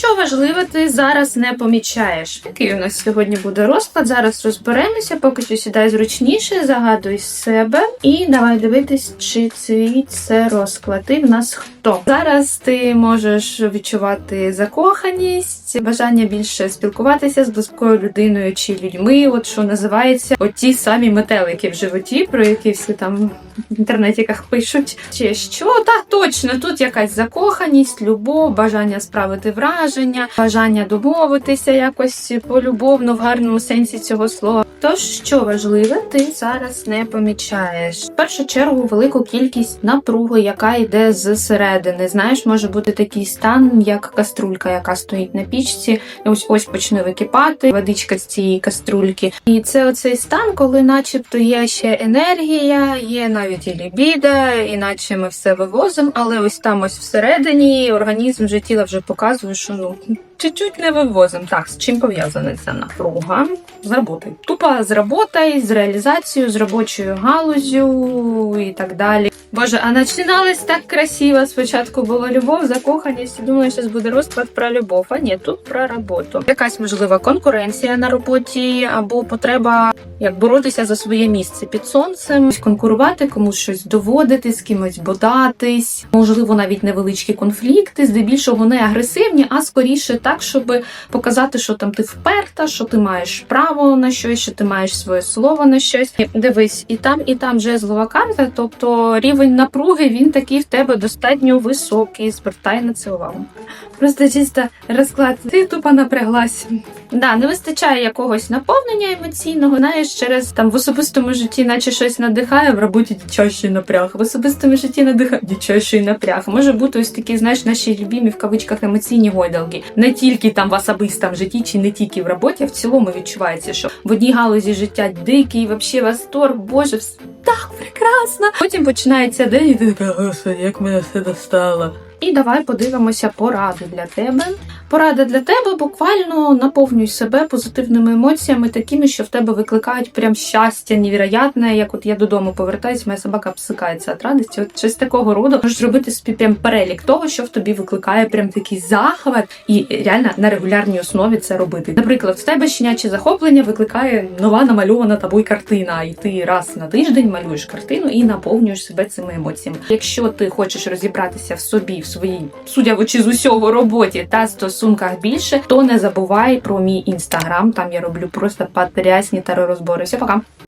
що важливе, ти зараз не помічаєш. Який у нас сьогодні буде розклад? Зараз розберемося, поки що сідай зручніше, загадуй себе і давай дивитись, чи цей це розклад. І в нас хто. Зараз ти можеш відчувати закоханість, бажання більше спілкуватися з близькою людиною чи людьми, от що називається оті самі метелики в животі, про які всі там в інтернетіках пишуть. Чи що? Так, точно, тут якась закоханість, любов, бажання справити враження, бажання домовитися якось полюбовно в гарному сенсі цього слова. Тож, що важливе, ти зараз не помічаєш. В першу чергу велику кількість напруги, яка йде зсередини. Знаєш, може бути такий стан, як каструлька, яка стоїть на пічці, ось ось почне википати водичка з цієї каструльки. І це оцей стан, коли, начебто, є ще енергія, є навіть і лібіда, іначе ми все вивозимо, але ось там ось всередині організм вже тіла вже показує, що ну. Чуть-чуть не вивозимо. Так, з чим пов'язана ця напруга? З роботою. Тупо з роботою, з реалізацією, з робочою галузю і так далі. Боже, а починалось так красиво. Спочатку була любов, закоханість. і Думала, що буде розклад про любов. А ні, тут про роботу. Якась можлива конкуренція на роботі або потреба як боротися за своє місце під сонцем, конкурувати, комусь щось доводити, з кимось бодатись, можливо, навіть невеличкі конфлікти, здебільшого не агресивні, а скоріше так, щоб показати, що там ти вперта, що ти маєш право на щось, що ти маєш своє слово на щось. Дивись, і там, і там жезлова карта, тобто рівень напруги він такий в тебе достатньо високий. Звертай на це увагу. Просто чисто розклад. Ти тупо напряглась. Да, не вистачає якогось наповнення емоційного. Знаєш, через там в особистому житті, наче щось надихає, в роботі дичайший напряг. В особистому житті надихає дичайший напряг. Може бути ось такі, знаєш, наші любімі в кавичках емоційні гойдалки. Не тільки там в особистому житті, чи не тільки в роботі, а в цілому відчувається, що в одній галузі життя дикий, вообще восторг, боже, так прекрасно. Потім починається день, і ти така, як мене все достало. І давай подивимося поради для тебе. Порада для тебе буквально наповнюй себе позитивними емоціями, такими, що в тебе викликають прям щастя невероятне. Як от я додому повертаюсь, моя собака псикається від радості. От щось такого роду можеш зробити собі прям перелік того, що в тобі викликає прям такий захват, і реально на регулярній основі це робити. Наприклад, в тебе щеняче захоплення викликає нова намальована тобою картина, і ти раз на тиждень малюєш картину і наповнюєш себе цими емоціями. Якщо ти хочеш розібратися в собі, в своїй судячи з усього роботі та стосунках більше, то не забувай про мій інстаграм. Там я роблю просто потрясні таро розбори. Все, пока.